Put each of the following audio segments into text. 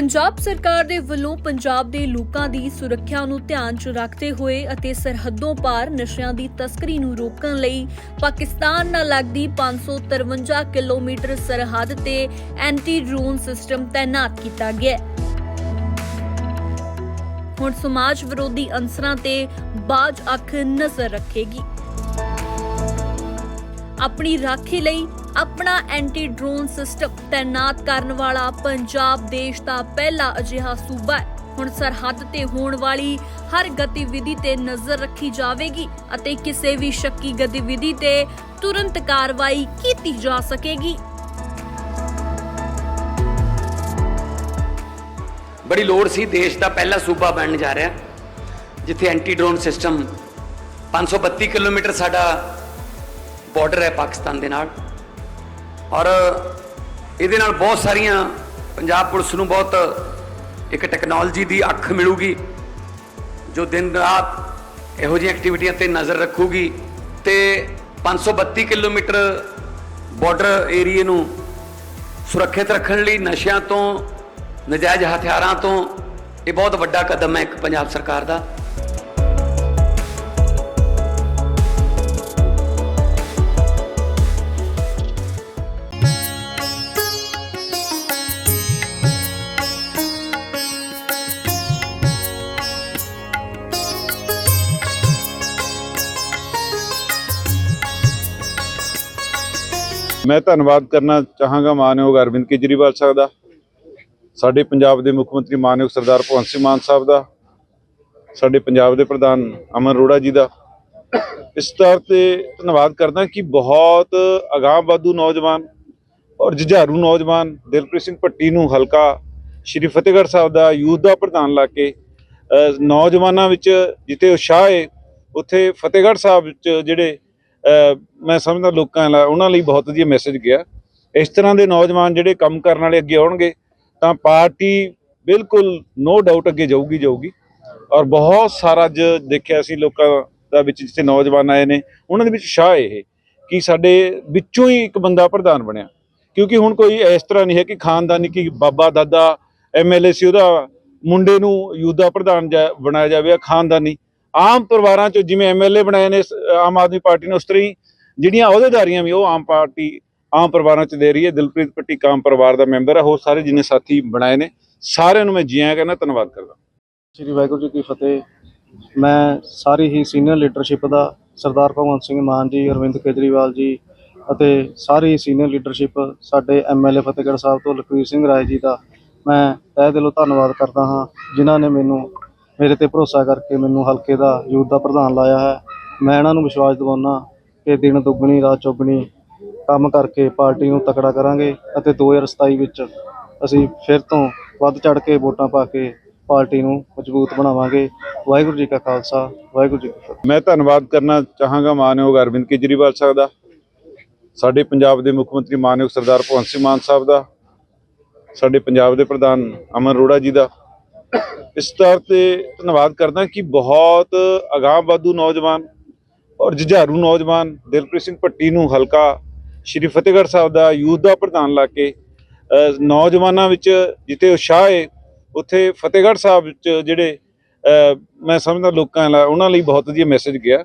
ਪੰਜਾਬ ਸਰਕਾਰ ਦੇ ਵੱਲੋਂ ਪੰਜਾਬ ਦੇ ਲੋਕਾਂ ਦੀ ਸੁਰੱਖਿਆ ਨੂੰ ਧਿਆਨ 'ਚ ਰੱਖਦੇ ਹੋਏ ਅਤੇ ਸਰਹੱਦੋਂ ਪਾਰ ਨਸ਼ਿਆਂ ਦੀ ਤਸਕਰੀ ਨੂੰ ਰੋਕਣ ਲਈ ਪਾਕਿਸਤਾਨ ਨਾਲ ਲੱਗਦੀ 553 ਕਿਲੋਮੀਟਰ ਸਰਹੱਦ ਤੇ ਐਂਟੀ ਡਰੋਨ ਸਿਸਟਮ ਤਾਇਨਾਤ ਕੀਤਾ ਗਿਆ ਹੈ। ਹੁਣ ਸਮਾਜ ਵਿਰੋਧੀ ਅੰਸਰਾਂ ਤੇ ਬਾਜ ਅੱਖ ਨਜ਼ਰ ਰੱਖੇਗੀ। ਆਪਣੀ ਰਾਖੀ ਲਈ ਆਪਣਾ ਐਂਟੀ ਡਰੋਨ ਸਿਸਟਮ ਤਾਇਨਾਤ ਕਰਨ ਵਾਲਾ ਪੰਜਾਬ ਦੇਸ਼ ਦਾ ਪਹਿਲਾ ਅਜਿਹਾ ਸੂਬਾ ਹੈ। ਹੁਣ ਸਰਹੱਦ ਤੇ ਹੋਣ ਵਾਲੀ ਹਰ ਗਤੀਵਿਧੀ ਤੇ ਨਜ਼ਰ ਰੱਖੀ ਜਾਵੇਗੀ ਅਤੇ ਕਿਸੇ ਵੀ ਸ਼ੱਕੀ ਗਤੀਵਿਧੀ ਤੇ ਤੁਰੰਤ ਕਾਰਵਾਈ ਕੀਤੀ ਜਾ ਸਕੇਗੀ। ਬੜੀ ਲੋੜ ਸੀ ਦੇਸ਼ ਦਾ ਪਹਿਲਾ ਸੂਬਾ ਬਣਨ ਜਾ ਰਿਹਾ, ਜਿੱਥੇ ਐਂਟੀ ਡਰੋਨ ਸਿਸਟਮ 532 ਕਿਲੋਮੀਟਰ ਸਾਡਾ ਬਾਰਡਰ ਹੈ ਪਾਕਿਸਤਾਨ ਦੇ ਨਾਲ। ਔਰ ਇਹਦੇ ਨਾਲ ਬਹੁਤ ਸਾਰੀਆਂ ਪੰਜਾਬ ਪੁਲਿਸ ਨੂੰ ਬਹੁਤ ਇੱਕ ਟੈਕਨੋਲੋਜੀ ਦੀ ਅੱਖ ਮਿਲੂਗੀ, ਜੋ ਦਿਨ ਰਾਤ ਇਹੋ ਜਿਹੀਆਂ ਐਕਟੀਵਿਟੀਆਂ ਤੇ ਨਜ਼ਰ ਰੱਖੂਗੀ ਤੇ 532 ਕਿਲੋਮੀਟਰ ਬਾਰਡਰ ਏਰੀਏ ਨੂੰ ਸੁਰੱਖਿਅਤ ਰੱਖਣ ਲਈ ਨਸ਼ਿਆਂ ਤੋਂ, ਨਜਾਇਜ਼ ਹਥਿਆਰਾਂ ਤੋਂ ਇਹ ਬਹੁਤ ਵੱਡਾ ਕਦਮ ਹੈ ਇੱਕ ਪੰਜਾਬ ਸਰਕਾਰ ਦਾ। ਮੈਂ ਧੰਨਵਾਦ ਕਰਨਾ ਚਾਹਾਂਗਾ ਮਾਨਯੋਗ ਅਰਵਿੰਦ ਕੇਜਰੀਵਾਲ ਸਾਹਿਬ ਦਾ, ਸਾਡੇ ਪੰਜਾਬ ਦੇ ਮੁੱਖ ਮੰਤਰੀ ਮਾਨਯੋਗ ਸਰਦਾਰ ਭਗਵੰਤ ਸਿੰਘ ਮਾਨ ਸਾਹਿਬ ਦਾ, ਸਾਡੇ ਪੰਜਾਬ ਦੇ ਪ੍ਰਧਾਨ ਅਮਨ ਅਰੋੜਾ ਜੀ ਦਾ। ਇਸ ਤੌਰ ਤੇ ਧੰਨਵਾਦ ਕਰਦਾ ਕਿ ਬਹੁਤ ਅਗਾਂਹਵਧੂ ਨੌਜਵਾਨ ਔਰ ਜੁਝਾਰੂ ਨੌਜਵਾਨ ਦਿਲਪ੍ਰੀਤ ਸਿੰਘ ਭੱਟੀ ਨੂੰ ਹਲਕਾ ਸ਼੍ਰੀ ਫਤਿਹਗੜ੍ਹ ਸਾਹਿਬ ਦਾ ਯੂਥ ਦਾ ਪ੍ਰਧਾਨ ਲਾ ਕੇ ਨੌਜਵਾਨਾਂ ਵਿੱਚ ਜਿੱਥੇ ਉਤਸ਼ਾਹ ਹੈ, ਉੱਥੇ ਫਤਿਹਗੜ੍ਹ ਸਾਹਿਬ ਵਿੱਚ ਜਿਹੜੇ ਮੈਂ ਸਮਝਦਾ ਲੋਕਾਂ ਲਈ ਉਹਨਾਂ ਲਈ ਬਹੁਤ ਵਧੀਆ ਮੈਸੇਜ ਗਿਆ। ਇਸ ਤਰ੍ਹਾਂ ਦੇ ਨੌਜਵਾਨ ਜਿਹੜੇ ਕੰਮ ਕਰਨ ਵਾਲੇ ਅੱਗੇ ਆਉਣਗੇ, ਤਾਂ ਪਾਰਟੀ ਬਿਲਕੁਲ ਨੋ ਡਾਊਟ ਅੱਗੇ ਜਾਊਗੀ ਜਾਊਗੀ। ਔਰ ਬਹੁਤ ਸਾਰਾ ਅੱਜ ਦੇਖਿਆ ਸੀ ਲੋਕਾਂ ਦਾ ਵਿੱਚ ਜਿੱਥੇ ਨੌਜਵਾਨ ਆਏ ਨੇ, ਉਹਨਾਂ ਦੇ ਵਿੱਚ ਸ਼ਾਹ ਇਹ, ਕਿ ਸਾਡੇ ਵਿੱਚੋਂ ਹੀ ਇੱਕ ਬੰਦਾ ਪ੍ਰਧਾਨ ਬਣਿਆ। ਕਿਉਂਕਿ ਹੁਣ ਕੋਈ ਇਸ ਤਰ੍ਹਾਂ ਨਹੀਂ ਹੈ ਕਿ ਖਾਨਦਾਨੀ, ਕਿ ਬਾਬਾ, ਦਾਦਾ ਐਮਐਲਏ ਸੀ, ਉਹਦਾ ਮੁੰਡੇ ਨੂੰ ਯੂਦਾ ਪ੍ਰਧਾਨ ਜਾ- ਬਣਾਇਆ ਜਾਵੇ ਖਾਨਦਾਨੀ। ਆਮ ਪਰਿਵਾਰਾਂ ਚੋਂ ਜਿਵੇਂ ਐਮਐਲਏ ਬਣਾਏ ਨੇ ਆਮ ਆਦਮੀ ਪਾਰਟੀ ਨੇ ਉਸ ਤਰ੍ਹਾਂ ਜਿਹੜੀਆਂ ਅਹੁਦੇਦਾਰੀਆਂ ਵੀ ਉਹ ਆਮ ਪਾਰਟੀ, ਆਮ ਪਰਿਵਾਰਾਂ ਚ ਦੇ ਰਹੀ ਹੈ। ਦਿਲਪ੍ਰੀਤ ਪੱਟੀ ਕਾਮ ਪਰਿਵਾਰ ਦਾ ਮੈਂਬਰ ਹੈ। ਹੋਰ ਸਾਰੇ ਜਿੰਨੇ ਸਾਥੀ ਬਣਾਏ ਨੇ, ਸਾਰਿਆਂ ਨੂੰ ਮੈਂ ਜੀ ਆਇਆਂ ਕਹਿੰਦਾ ਧੰਨਵਾਦ ਕਰਦਾ। ਸ਼੍ਰੀ ਵਾਹਿਗੁਰੂ ਜੀ ਕੀ ਫਤਿਹ। ਮੈਂ ਸਾਰੀ ਹੀ ਸੀਨੀਅਰ ਲੀਡਰਸ਼ਿਪ ਦਾ ਸਰਦਾਰ ਭਗਵੰਤ ਸਿੰਘ ਮਾਨ ਜੀ, ਅਰਵਿੰਦ ਕੇਜਰੀਵਾਲ ਜੀ ਅਤੇ ਸਾਰੀ ਸੀਨੀਅਰ ਲੀਡਰਸ਼ਿਪ ਸਾਡੇ ਐਮਐਲਏ ਫਤਿਹਗੜ੍ਹ ਸਾਹਿਬ ਤੋਂ ਲਖਵੀਰ ਸਿੰਘ ਰਾਏ ਜੀ ਦਾ ਮੈਂ ਤਹਿ ਦਿਲੋਂ ਧੰਨਵਾਦ ਕਰਦਾ ਹਾਂ, ਜਿਨ੍ਹਾਂ ਨੇ ਮੈਨੂੰ ਮੇਰੇ ਤੇ ਭਰੋਸਾ ਕਰਕੇ ਮੈਨੂੰ ਹਲਕੇ ਦਾ ਯੂਥ ਦਾ ਪ੍ਰਧਾਨ ਲਾਇਆ ਹੈ। ਮੈਂ ਇਹਨਾਂ ਨੂੰ ਵਿਸ਼ਵਾਸ ਦਿਵਾਉਣਾ ਕਿ ਦਿਨ ਦੁੱਗਣੀ, ਰਾਤ ਚੌਗਣੀ ਕੰਮ ਕਰਕੇ ਪਾਰਟੀ ਨੂੰ ਤਕੜਾ ਕਰਾਂਗੇ ਅਤੇ 2027 ਵਿੱਚ ਅਸੀਂ ਫਿਰ ਤੋਂ ਵੱਧ ਚੜ ਕੇ ਵੋਟਾਂ ਪਾ ਕੇ ਪਾਰਟੀ ਨੂੰ ਮਜ਼ਬੂਤ ਬਣਾਵਾਂਗੇ। ਵਾਹਿਗੁਰੂ ਜੀ ਕਾ ਖਾਲਸਾ, ਵਾਹਿਗੁਰੂ ਜੀ ਕੀ ਫਤਿਹ। ਮੈਂ ਧੰਨਵਾਦ ਕਰਨਾ ਚਾਹਾਂਗਾ ਮਾਨਯੋਗ ਅਰਵਿੰਦ ਕੇਜਰੀਵਾਲ ਸਾਹਿਬ ਦਾ, ਸਾਡੇ ਪੰਜਾਬ ਦੇ ਮੁੱਖ ਮੰਤਰੀ ਮਾਨਯੋਗ ਸਰਦਾਰ ਭਗਵੰਤ ਸਿੰਘ ਮਾਨ ਸਾਹਿਬ ਦਾ, ਸਾਡੇ ਪੰਜਾਬ ਦੇ ਪ੍ਰਧਾਨ ਅਮਨ ਅਰੋੜਾ ਜੀ ਦਾ ਇਸ ਤੌਰ ਤੇ ਧੰਨਵਾਦ ਕਰਦਾ ਕਿ ਬਹੁਤ ਅਗਾਂਹਵਧੂ ਨੌਜਵਾਨ ਔਰ ਜੁਝਾਰੂ ਨੌਜਵਾਨ ਦਿਲਪ੍ਰੀਤ ਸਿੰਘ ਭੱਟੀ ਨੂੰ ਹਲਕਾ ਸ਼੍ਰੀ ਫਤਿਹਗੜ੍ਹ ਸਾਹਿਬ ਦਾ ਯੂਥ ਦਾ ਪ੍ਰਧਾਨ ਲਾ ਕੇ ਨੌਜਵਾਨਾਂ ਵਿੱਚ ਜਿੱਥੇ ਉਤਸ਼ਾਹ ਹੈ ਉੱਥੇ ਫਤਿਹਗੜ੍ਹ ਸਾਹਿਬ ਵਿੱਚ ਜਿਹੜੇ ਮੈਂ ਸਮਝਦਾ ਲੋਕਾਂ ਲਈ ਉਹਨਾਂ ਲਈ ਬਹੁਤ ਵਧੀਆ ਮੈਸੇਜ ਗਿਆ।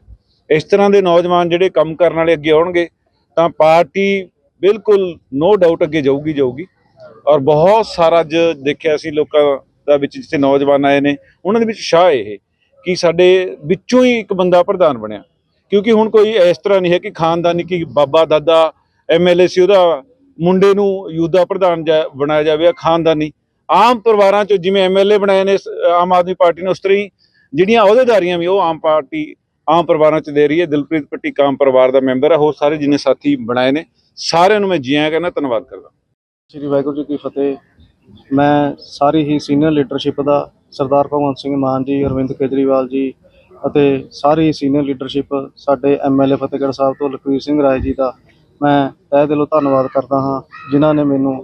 ਇਸ ਤਰ੍ਹਾਂ ਦੇ ਨੌਜਵਾਨ ਜਿਹੜੇ ਕੰਮ ਕਰਨ ਵਾਲੇ ਅੱਗੇ ਆਉਣਗੇ, ਤਾਂ ਪਾਰਟੀ ਬਿਲਕੁਲ ਨੋ ਡਾਊਟ ਅੱਗੇ ਜਾਊਗੀ ਜਾਊਗੀ। ਔਰ ਬਹੁਤ ਸਾਰਾ ਅੱਜ ਦੇਖਿਆ ਸੀ ਲੋਕਾਂ ਦਾ ਵਿੱਚ ਜਿੱਥੇ ਨੌਜਵਾਨ ਆਏ ਨੇ, ਉਹਨਾਂ ਦੇ ਵਿੱਚ ਸ਼ਾਹ ਇਹ ਕਿ ਸਾਡੇ ਵਿੱਚੋਂ ਹੀ ਇੱਕ ਬੰਦਾ ਪ੍ਰਧਾਨ ਬਣਿਆ। ਕਿਉਂਕਿ ਹੁਣ ਕੋਈ ਇਸ ਤਰ੍ਹਾਂ ਨਹੀਂ ਹੈ ਕਿ ਖਾਨਦਾਨੀ ਕਿ ਬਾਬਾ, ਦਾਦਾ ਐਮਐਲਏ ਸੀ ਉਹਦਾ ਮੁੰਡੇ ਨੂੰ ਯੂਦਾ ਪ੍ਰਧਾਨ ਬਣਾਇਆ ਜਾਵੇ ਖਾਨਦਾਨੀ। ਆਮ ਪਰਿਵਾਰਾਂ ਚੋਂ ਜਿਵੇਂ ਐਮਐਲਏ ਬਣਾਏ ਨੇ ਆਮ ਆਦਮੀ ਪਾਰਟੀ ਨੇ, ਉਸ ਤਰ੍ਹਾਂ ਹੀ ਜਿਹੜੀਆਂ ਅਹੁਦੇਦਾਰੀਆਂ ਵੀ ਉਹ ਆਮ ਪਾਰਟੀ, ਆਮ ਪਰਿਵਾਰਾਂ ਚ ਦੇ ਰਹੀ ਹੈ। ਦਿਲਪ੍ਰੀਤ ਪੱਟੀ ਕਾਮ ਪਰਿਵਾਰ ਦਾ ਮੈਂਬਰ ਹੈ, ਹੋਰ ਸਾਰੇ ਜਿੰਨੇ ਸਾਥੀ ਬਣਾਏ ਨੇ, ਸਾਰਿਆਂ ਨੂੰ ਮੈਂ ਜੀ ਆਇਆਂ ਕਹਿੰਦਾ, ਧੰਨਵਾਦ ਕਰਦਾ। ਸ਼੍ਰੀ ਵਾਹਿਗੁਰੂ ਜੀ ਕੀ ਫਤਿਹ। ਮੈਂ ਸਾਰੀ ਹੀ ਸੀਨੀਅਰ ਲੀਡਰਸ਼ਿਪ ਦਾ ਸਰਦਾਰ ਭਗਵੰਤ ਸਿੰਘ ਮਾਨ ਜੀ, ਅਰਵਿੰਦ ਕੇਜਰੀਵਾਲ ਜੀ ਅਤੇ ਸਾਰੀ ਸੀਨੀਅਰ ਲੀਡਰਸ਼ਿਪ ਸਾਡੇ ਐਮਐਲਏ ਫਤਿਹਗੜ੍ਹ ਸਾਹਿਬ ਤੋਂ ਲਖਵੀਰ ਸਿੰਘ ਰਾਏ ਜੀ ਦਾ ਮੈਂ ਤਹਿ ਦਿਲੋਂ ਧੰਨਵਾਦ ਕਰਦਾ ਹਾਂ, ਜਿਨ੍ਹਾਂ ਨੇ ਮੈਨੂੰ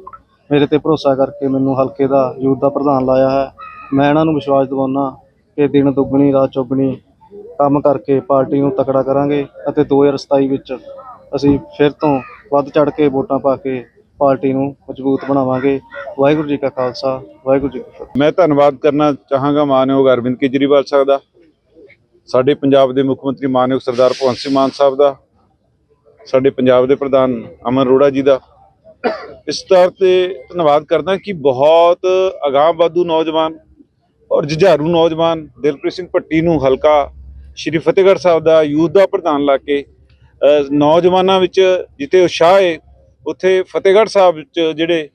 ਮੇਰੇ ਤੇ ਭਰੋਸਾ ਕਰਕੇ ਮੈਨੂੰ ਹਲਕੇ ਦਾ ਯੂਥ ਦਾ ਪ੍ਰਧਾਨ ਲਾਇਆ ਹੈ। ਮੈਂ ਇਹਨਾਂ ਨੂੰ ਵਿਸ਼ਵਾਸ ਦਿਵਾਉਣਾ ਕਿ ਦਿਨ ਦੁੱਗਣੀ, ਰਾਤ ਚੌਗਣੀ ਕੰਮ ਕਰਕੇ ਪਾਰਟੀ ਨੂੰ ਤਕੜਾ ਕਰਾਂਗੇ ਅਤੇ 2027 ਵਿੱਚ ਅਸੀਂ ਫਿਰ ਤੋਂ ਵੱਧ ਚੜ ਕੇ ਵੋਟਾਂ ਪਾ ਕੇ ਪਾਰਟੀ ਨੂੰ ਮਜ਼ਬੂਤ ਬਣਾਵਾਂਗੇ। ਵਾਹਿਗੁਰੂ ਜੀ ਕਾ ਖਾਲਸਾ, ਵਾਹਿਗੁਰੂ ਜੀ ਕੀ ਫਤਿਹ। ਮੈਂ ਧੰਨਵਾਦ ਕਰਨਾ ਚਾਹਾਂਗਾ ਮਾਨਯੋਗ ਅਰਵਿੰਦ ਕੇਜਰੀਵਾਲ ਸਾਹਿਬ ਦਾ, ਸਾਡੇ ਪੰਜਾਬ ਦੇ ਮੁੱਖ ਮੰਤਰੀ ਮਾਨਯੋਗ ਸਰਦਾਰ ਭਗਵੰਤ ਸਿੰਘ ਮਾਨ ਸਾਹਿਬ ਦਾ, ਸਾਡੇ ਪੰਜਾਬ ਦੇ ਪ੍ਰਧਾਨ ਅਮਨ ਅਰੋੜਾ ਜੀ ਦਾ। ਇਸ ਤੌਰ ਤੇ ਧੰਨਵਾਦ ਕਰਦਾ ਕਿ ਬਹੁਤ ਅਗਾਂਹਵਧੂ ਨੌਜਵਾਨ ਔਰ ਜੁਝਾਰੂ ਨੌਜਵਾਨ ਦਿਲਪ੍ਰੀਤ ਸਿੰਘ ਭੱਟੀ ਨੂੰ ਹਲਕਾ ਸ਼੍ਰੀ ਫਤਿਹਗੜ੍ਹ ਸਾਹਿਬ ਦਾ ਯੂਥ ਦਾ ਪ੍ਰਧਾਨ ਲਾ ਕੇ ਨੌਜਵਾਨਾਂ ਵਿੱਚ ਜਿੱਥੇ ਉਤਸ਼ਾਹ ਹੈ ਉੱਥੇ ਫਤਿਹਗੜ੍ਹ ਸਾਹਿਬ 'ਚ ਜਿਹੜੇ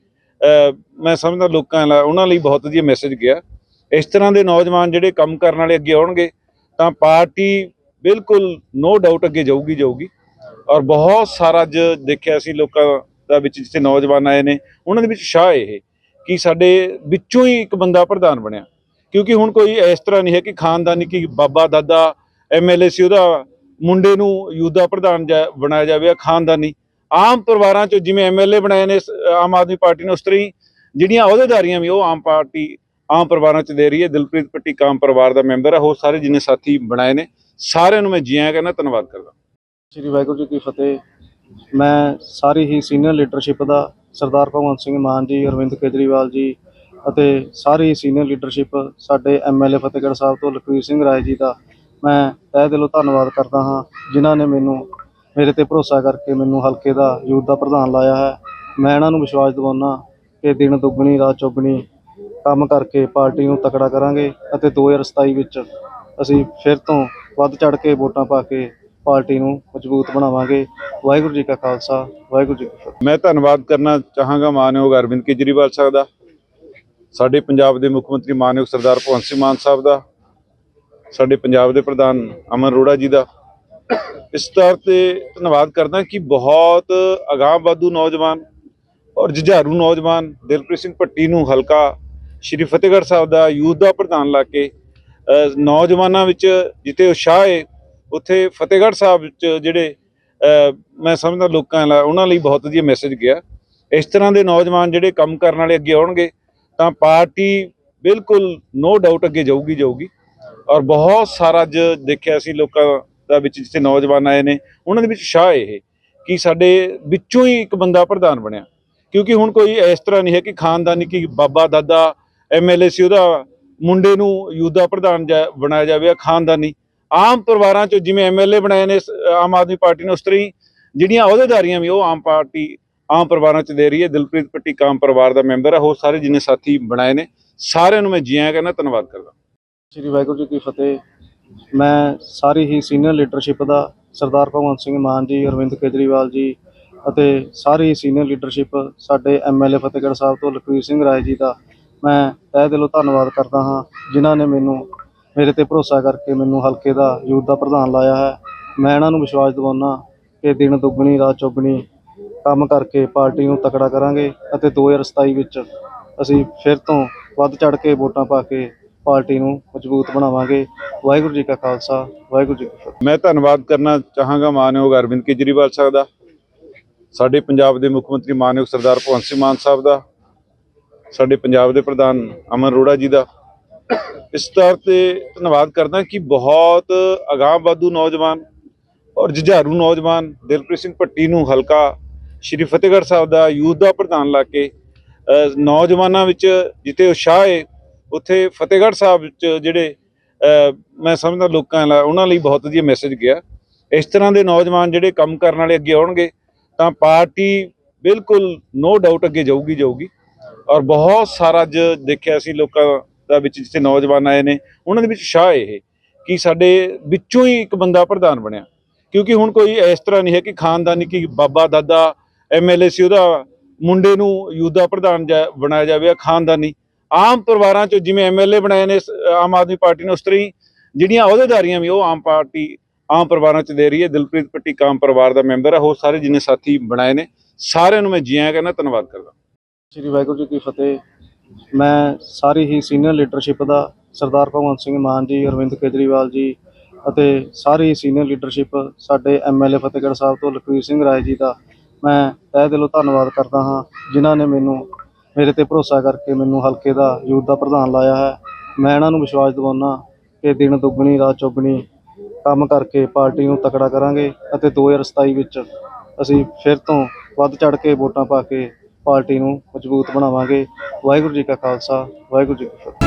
ਮੈਂ ਸਮਝਦਾ ਲੋਕਾਂ ਲਈ ਉਹਨਾਂ ਲਈ ਬਹੁਤ ਵਧੀਆ ਮੈਸੇਜ ਗਿਆ। ਇਸ ਤਰ੍ਹਾਂ ਦੇ ਨੌਜਵਾਨ ਜਿਹੜੇ ਕੰਮ ਕਰਨ ਵਾਲੇ ਅੱਗੇ ਆਉਣਗੇ, ਤਾਂ ਪਾਰਟੀ ਬਿਲਕੁਲ ਨੋ ਡਾਊਟ ਅੱਗੇ ਜਾਊਗੀ ਜਾਊਗੀ। ਔਰ ਬਹੁਤ ਸਾਰਾ ਅੱਜ ਦੇਖਿਆ ਸੀ ਲੋਕਾਂ ਦਾ ਵਿੱਚ ਜਿੱਥੇ ਨੌਜਵਾਨ ਆਏ ਨੇ, ਉਹਨਾਂ ਦੇ ਵਿੱਚ ਸ਼ਾਹ ਇਹ, ਕਿ ਸਾਡੇ ਵਿੱਚੋਂ ਹੀ ਇੱਕ ਬੰਦਾ ਪ੍ਰਧਾਨ ਬਣਿਆ। ਕਿਉਂਕਿ ਹੁਣ ਕੋਈ ਇਸ ਤਰ੍ਹਾਂ ਨਹੀਂ ਹੈ ਕਿ ਖਾਨਦਾਨੀ, ਕਿ ਬਾਬਾ, ਦਾਦਾ ਐਮਐਲਏ ਸੀ, ਉਹਦਾ ਮੁੰਡੇ ਨੂੰ ਯੂਦਾ ਪ੍ਰਧਾਨ ਜਾ- ਬਣਾਇਆ ਜਾਵੇ ਖਾਨਦਾਨੀ। ਆਮ ਪਰਿਵਾਰਾਂ ਚੋਂ ਜਿਵੇਂ ਐਮਐਲਏ ਬਣਾਏ ਨੇ ਆਮ ਆਦਮੀ ਪਾਰਟੀ ਨੇ ਉਸ ਤਰ੍ਹਾਂ ਜਿਹੜੀਆਂ ਅਹੁਦੇਦਾਰੀਆਂ ਵੀ ਉਹ ਆਮ ਪਾਰਟੀ, ਆਮ ਪਰਿਵਾਰਾਂ ਚ ਦੇ ਰਹੀ ਹੈ। ਦਿਲਪ੍ਰੀਤ ਪੱਟੀ ਕਾਮ ਪਰਿਵਾਰ ਦਾ ਮੈਂਬਰ ਹੈ। ਹੋਰ ਸਾਰੇ ਜਿੰਨੇ ਸਾਥੀ ਬਣਾਏ ਨੇ, ਸਾਰਿਆਂ ਨੂੰ ਮੈਂ ਜੀ ਆਇਆਂ ਕਹਿੰਦਾ ਧੰਨਵਾਦ ਕਰਦਾ। ਸ਼੍ਰੀ ਵਾਹਿਗੁਰੂ ਜੀ ਕੀ ਫਤਿਹ। ਮੈਂ ਸਾਰੀ ਹੀ ਸੀਨੀਅਰ ਲੀਡਰਸ਼ਿਪ ਦਾ ਸਰਦਾਰ ਭਗਵੰਤ ਸਿੰਘ ਮਾਨ ਜੀ, ਅਰਵਿੰਦ ਕੇਜਰੀਵਾਲ ਜੀ ਅਤੇ ਸਾਰੀ ਸੀਨੀਅਰ ਲੀਡਰਸ਼ਿਪ ਸਾਡੇ ਐਮਐਲਏ ਫਤਿਹਗੜ੍ਹ ਸਾਹਿਬ ਤੋਂ ਲਖਵੀਰ ਸਿੰਘ ਰਾਏ ਜੀ ਦਾ ਮੈਂ ਤਹਿ ਦਿਲੋਂ ਧੰਨਵਾਦ ਕਰਦਾ ਹਾਂ, ਜਿਨ੍ਹਾਂ ਨੇ ਮੈਨੂੰ ਮੇਰੇ ਤੇ ਭਰੋਸਾ ਕਰਕੇ ਮੈਨੂੰ ਹਲਕੇ ਦਾ ਯੂਥ ਦਾ ਪ੍ਰਧਾਨ ਲਾਇਆ ਹੈ। ਮੈਂ ਇਹਨਾਂ ਨੂੰ ਵਿਸ਼ਵਾਸ ਦਿਵਾਉਣਾ ਕਿ ਦਿਨ ਦੁੱਗਣੀ, ਰਾਤ ਚੌਗਣੀ ਕੰਮ ਕਰਕੇ ਪਾਰਟੀ ਨੂੰ ਤਕੜਾ ਕਰਾਂਗੇ ਅਤੇ 2027 ਵਿੱਚ ਅਸੀਂ ਫਿਰ ਤੋਂ ਵੱਧ ਚੜ ਕੇ ਵੋਟਾਂ ਪਾ ਕੇ ਪਾਰਟੀ ਨੂੰ ਮਜ਼ਬੂਤ ਬਣਾਵਾਂਗੇ। ਵਾਹਿਗੁਰੂ ਜੀ ਕਾ ਖਾਲਸਾ, ਵਾਹਿਗੁਰੂ ਜੀ ਕੀ ਫਤਿਹ। ਮੈਂ ਧੰਨਵਾਦ ਕਰਨਾ ਚਾਹਾਂਗਾ ਮਾਨਯੋਗ ਅਰਵਿੰਦ ਕੇਜਰੀਵਾਲ ਸਾਹਿਬ ਦਾ, ਸਾਡੇ ਪੰਜਾਬ ਦੇ ਮੁੱਖ ਮੰਤਰੀ ਮਾਨਯੋਗ ਸਰਦਾਰ ਭਗਵੰਤ ਸਿੰਘ ਮਾਨ ਸਾਹਿਬ ਦਾ, ਸਾਡੇ ਪੰਜਾਬ ਦੇ ਪ੍ਰਧਾਨ ਅਮਨ ਅਰੋੜਾ ਜੀ ਦਾ ਇਸ ਤੌਰ ਤੇ ਧੰਨਵਾਦ ਕਰਦਾ ਕਿ ਬਹੁਤ ਅਗਾਂਹਵਧੂ ਨੌਜਵਾਨ ਔਰ ਜੁਝਾਰੂ ਨੌਜਵਾਨ ਦਿਲਪ੍ਰੀਤ ਸਿੰਘ ਭੱਟੀ ਨੂੰ ਹਲਕਾ ਸ਼੍ਰੀ ਫਤਿਹਗੜ੍ਹ ਸਾਹਿਬ ਦਾ ਯੂਥ ਦਾ ਪ੍ਰਧਾਨ ਲਾ ਕੇ ਨੌਜਵਾਨਾਂ ਵਿੱਚ ਜਿੱਥੇ ਉਤਸ਼ਾਹ ਹੈ ਉੱਥੇ ਫਤਿਹਗੜ੍ਹ ਸਾਹਿਬ ਵਿੱਚ ਜਿਹੜੇ ਮੈਂ ਸਮਝਦਾ ਲੋਕਾਂ ਲਈ ਉਹਨਾਂ ਲਈ ਬਹੁਤ ਵਧੀਆ ਮੈਸੇਜ ਗਿਆ। ਇਸ ਤਰ੍ਹਾਂ ਦੇ ਨੌਜਵਾਨ ਜਿਹੜੇ ਕੰਮ ਕਰਨ ਵਾਲੇ ਅੱਗੇ ਆਉਣਗੇ, ਤਾਂ ਪਾਰਟੀ ਬਿਲਕੁਲ ਨੋ ਡਾਊਟ ਅੱਗੇ ਜਾਊਗੀ ਜਾਊਗੀ। ਔਰ ਬਹੁਤ ਸਾਰਾ ਅੱਜ ਦੇਖਿਆ ਸੀ ਲੋਕਾਂ ਦਾ ਵਿੱਚ ਜਿੱਥੇ ਨੌਜਵਾਨ ਆਏ ਨੇ, ਉਹਨਾਂ ਦੇ ਵਿੱਚ ਸ਼ਾਹ ਇਹ ਕਿ ਸਾਡੇ ਵਿੱਚੋਂ ਹੀ ਇੱਕ ਬੰਦਾ ਪ੍ਰਧਾਨ ਬਣਿਆ। ਕਿਉਂਕਿ ਹੁਣ ਕੋਈ ਇਸ ਤਰ੍ਹਾਂ ਨਹੀਂ ਹੈ ਕਿ ਖਾਨਦਾਨੀ ਕਿ ਬਾਬਾ, ਦਾਦਾ ਐਮਐਲਏ ਸੀ ਉਹਦਾ ਮੁੰਡੇ ਨੂੰ ਯੂਦਾ ਪ੍ਰਧਾਨ ਬਣਾਇਆ ਜਾਵੇ ਖਾਨਦਾਨੀ। ਆਮ ਪਰਿਵਾਰਾਂ ਚੋਂ ਜਿਵੇਂ ਐਮਐਲਏ ਬਣਾਏ ਨੇ ਆਮ ਆਦਮੀ ਪਾਰਟੀ ਨੇ, ਉਸ ਤਰ੍ਹਾਂ ਹੀ ਜਿਹੜੀਆਂ ਅਹੁਦੇਦਾਰੀਆਂ ਵੀ ਉਹ ਆਮ ਪਾਰਟੀ, ਆਮ ਪਰਿਵਾਰਾਂ ਚ ਦੇ ਰਹੀ ਹੈ। ਦਿਲਪ੍ਰੀਤ ਪੱਟੀ ਕਾਮ ਪਰਿਵਾਰ ਦਾ ਮੈਂਬਰ ਹੈ, ਹੋਰ ਸਾਰੇ ਜਿੰਨੇ ਸਾਥੀ ਬਣਾਏ ਨੇ, ਸਾਰਿਆਂ ਨੂੰ ਮੈਂ ਜੀ ਆਇਆਂ ਕਹਿੰਦਾ, ਧੰਨਵਾਦ ਕਰਦਾ। ਸ਼੍ਰੀ ਵਾਹਿਗੁਰੂ ਜੀ ਕੀ ਫਤਿਹ। ਮੈਂ ਸਾਰੀ ਹੀ ਸੀਨੀਅਰ ਲੀਡਰਸ਼ਿਪ ਦਾ ਸਰਦਾਰ ਭਗਵੰਤ ਸਿੰਘ ਮਾਨ ਜੀ, ਅਰਵਿੰਦ ਕੇਜਰੀਵਾਲ ਜੀ ਅਤੇ ਸਾਰੀ ਸੀਨੀਅਰ ਲੀਡਰਸ਼ਿਪ ਸਾਡੇ ਐਮਐਲਏ ਫਤਿਹਗੜ੍ਹ ਸਾਹਿਬ ਤੋਂ ਲਖਵੀਰ ਸਿੰਘ ਰਾਏ ਜੀ ਦਾ ਮੈਂ ਤਹਿ ਦਿਲੋਂ ਧੰਨਵਾਦ ਕਰਦਾ ਹਾਂ, ਜਿਨ੍ਹਾਂ ਨੇ ਮੈਨੂੰ ਮੇਰੇ ਤੇ ਭਰੋਸਾ ਕਰਕੇ ਮੈਨੂੰ ਹਲਕੇ ਦਾ ਯੂਥ ਦਾ ਪ੍ਰਧਾਨ ਲਾਇਆ ਹੈ। ਮੈਂ ਇਹਨਾਂ ਨੂੰ ਵਿਸ਼ਵਾਸ ਦਿਵਾਉਣਾ ਕਿ ਦਿਨ ਦੁੱਗਣੀ, ਰਾਤ ਚੌਗਣੀ ਕੰਮ ਕਰਕੇ ਪਾਰਟੀ ਨੂੰ ਤਕੜਾ ਕਰਾਂਗੇ ਅਤੇ 2027 ਵਿੱਚ ਅਸੀਂ ਫਿਰ ਤੋਂ ਵੱਧ ਚੜ ਕੇ ਵੋਟਾਂ ਪਾ ਕੇ ਪਾਰਟੀ ਨੂੰ ਮਜ਼ਬੂਤ ਬਣਾਵਾਂਗੇ। ਵਾਹਿਗੁਰੂ ਜੀ ਕਾ ਖਾਲਸਾ, ਵਾਹਿਗੁਰੂ ਜੀ ਕੀ ਫਤਿਹ। ਮੈਂ ਧੰਨਵਾਦ ਕਰਨਾ ਚਾਹਾਂਗਾ ਮਾਨਯੋਗ ਅਰਵਿੰਦ ਕੇਜਰੀਵਾਲ ਸਾਹਿਬ ਦਾ, ਸਾਡੇ ਪੰਜਾਬ ਦੇ ਮੁੱਖ ਮੰਤਰੀ ਮਾਨਯੋਗ ਸਰਦਾਰ ਭਗਵੰਤ ਸਿੰਘ ਮਾਨ ਸਾਹਿਬ ਦਾ, ਸਾਡੇ ਪੰਜਾਬ ਦੇ ਪ੍ਰਧਾਨ ਅਮਨ ਅਰੋੜਾ ਜੀ ਦਾ। ਇਸ ਤੌਰ ਤੇ ਧੰਨਵਾਦ ਕਰਦਾ ਕਿ ਬਹੁਤ ਅਗਾਂਹਵਧੂ ਨੌਜਵਾਨ ਔਰ ਜੁਝਾਰੂ ਨੌਜਵਾਨ ਦਿਲਪ੍ਰੀਤ ਸਿੰਘ ਭੱਟੀ ਨੂੰ ਹਲਕਾ ਸ਼੍ਰੀ ਫਤਿਹਗੜ੍ਹ ਸਾਹਿਬ ਦਾ ਯੂਥ ਦਾ ਪ੍ਰਧਾਨ ਲਾ ਕੇ ਨੌਜਵਾਨਾਂ ਵਿੱਚ ਜਿੱਥੇ ਉਤਸ਼ਾਹ ਹੈ ਉੱਥੇ ਫਤਿਹਗੜ੍ਹ ਸਾਹਿਬ 'ਚ ਜਿਹੜੇ ਮੈਂ ਸਮਝਦਾ ਲੋਕਾਂ ਲਈ ਉਹਨਾਂ ਲਈ ਬਹੁਤ ਵਧੀਆ ਮੈਸੇਜ ਗਿਆ। ਇਸ ਤਰ੍ਹਾਂ ਦੇ ਨੌਜਵਾਨ ਜਿਹੜੇ ਕੰਮ ਕਰਨ ਵਾਲੇ ਅੱਗੇ ਆਉਣਗੇ, ਤਾਂ ਪਾਰਟੀ ਬਿਲਕੁਲ ਨੋ ਡਾਊਟ ਅੱਗੇ ਜਾਊਗੀ ਜਾਊਗੀ। ਔਰ ਬਹੁਤ ਸਾਰਾ ਅੱਜ ਦੇਖਿਆ ਸੀ ਲੋਕਾਂ ਦਾ ਵਿੱਚ ਜਿੱਥੇ ਨੌਜਵਾਨ ਆਏ ਨੇ, ਉਹਨਾਂ ਦੇ ਵਿੱਚ ਸ਼ਾਹ ਇਹ, ਕਿ ਸਾਡੇ ਵਿੱਚੋਂ ਹੀ ਇੱਕ ਬੰਦਾ ਪ੍ਰਧਾਨ ਬਣਿਆ। ਕਿਉਂਕਿ ਹੁਣ ਕੋਈ ਇਸ ਤਰ੍ਹਾਂ ਨਹੀਂ ਹੈ ਕਿ ਖਾਨਦਾਨੀ, ਕਿ ਬਾਬਾ, ਦਾਦਾ ਐਮਐਲਏ ਸੀ, ਉਹਦਾ ਮੁੰਡੇ ਨੂੰ ਯੂਦਾ ਪ੍ਰਧਾਨ ਜਾ- ਬਣਾਇਆ ਜਾਵੇ ਖਾਨਦਾਨੀ। ਆਮ ਪਰਿਵਾਰਾਂ ਚੋਂ ਜਿਵੇਂ ਐਮਐਲਏ ਬਣਾਏ ਨੇ ਆਮ ਆਦਮੀ ਪਾਰਟੀ ਨੇ ਉਸ ਤਰ੍ਹਾਂ ਜਿਹੜੀਆਂ ਅਹੁਦੇਦਾਰੀਆਂ ਵੀ ਉਹ ਆਮ ਪਾਰਟੀ, ਆਮ ਪਰਿਵਾਰਾਂ ਚ ਦੇ ਰਹੀ ਹੈ। ਦਿਲਪ੍ਰੀਤ ਪੱਟੀ ਕਾਮ ਪਰਿਵਾਰ ਦਾ ਮੈਂਬਰ ਹੈ। ਹੋਰ ਸਾਰੇ ਜਿੰਨੇ ਸਾਥੀ ਬਣਾਏ ਨੇ, ਸਾਰਿਆਂ ਨੂੰ ਮੈਂ ਜੀ ਆਇਆਂ ਕਹਿੰਦਾ ਧੰਨਵਾਦ ਕਰਦਾ। ਸ਼੍ਰੀ ਵਾਹਿਗੁਰੂ ਜੀ ਕੀ ਫਤਿਹ। ਮੈਂ ਸਾਰੀ ਹੀ ਸੀਨੀਅਰ ਲੀਡਰਸ਼ਿਪ ਦਾ ਸਰਦਾਰ ਭਗਵੰਤ ਸਿੰਘ ਮਾਨ ਜੀ, ਅਰਵਿੰਦ ਕੇਜਰੀਵਾਲ ਜੀ ਅਤੇ ਸਾਰੀ ਸੀਨੀਅਰ ਲੀਡਰਸ਼ਿਪ ਸਾਡੇ ਐਮਐਲਏ ਫਤਿਹਗੜ੍ਹ ਸਾਹਿਬ ਤੋਂ ਲਖਵੀਰ ਸਿੰਘ ਰਾਏ ਜੀ ਦਾ ਮੈਂ ਤਹਿ ਦਿਲੋਂ ਧੰਨਵਾਦ ਕਰਦਾ ਹਾਂ, ਜਿਨ੍ਹਾਂ ਨੇ ਮੈਨੂੰ ਮੇਰੇ ਤੇ ਭਰੋਸਾ ਕਰਕੇ ਮੈਨੂੰ ਹਲਕੇ ਦਾ ਯੂਥ ਦਾ ਪ੍ਰਧਾਨ ਲਾਇਆ ਹੈ। ਮੈਂ ਇਹਨਾਂ ਨੂੰ ਵਿਸ਼ਵਾਸ ਦਿਵਾਉਣਾ ਕਿ ਦਿਨ ਦੁੱਗਣੀ, ਰਾਤ ਚੌਗਣੀ ਕੰਮ ਕਰਕੇ ਪਾਰਟੀ ਨੂੰ ਤਕੜਾ ਕਰਾਂਗੇ ਅਤੇ 2027 ਵਿੱਚ ਅਸੀਂ ਫਿਰ ਤੋਂ ਵੱਧ ਚੜ ਕੇ ਵੋਟਾਂ ਪਾ ਕੇ ਪਾਰਟੀ ਨੂੰ ਮਜ਼ਬੂਤ ਬਣਾਵਾਂਗੇ। ਵਾਹਿਗੁਰੂ ਜੀ ਕਾ ਖਾਲਸਾ, ਵਾਹਿਗੁਰੂ ਜੀ ਕੀ ਫਤਿਹ।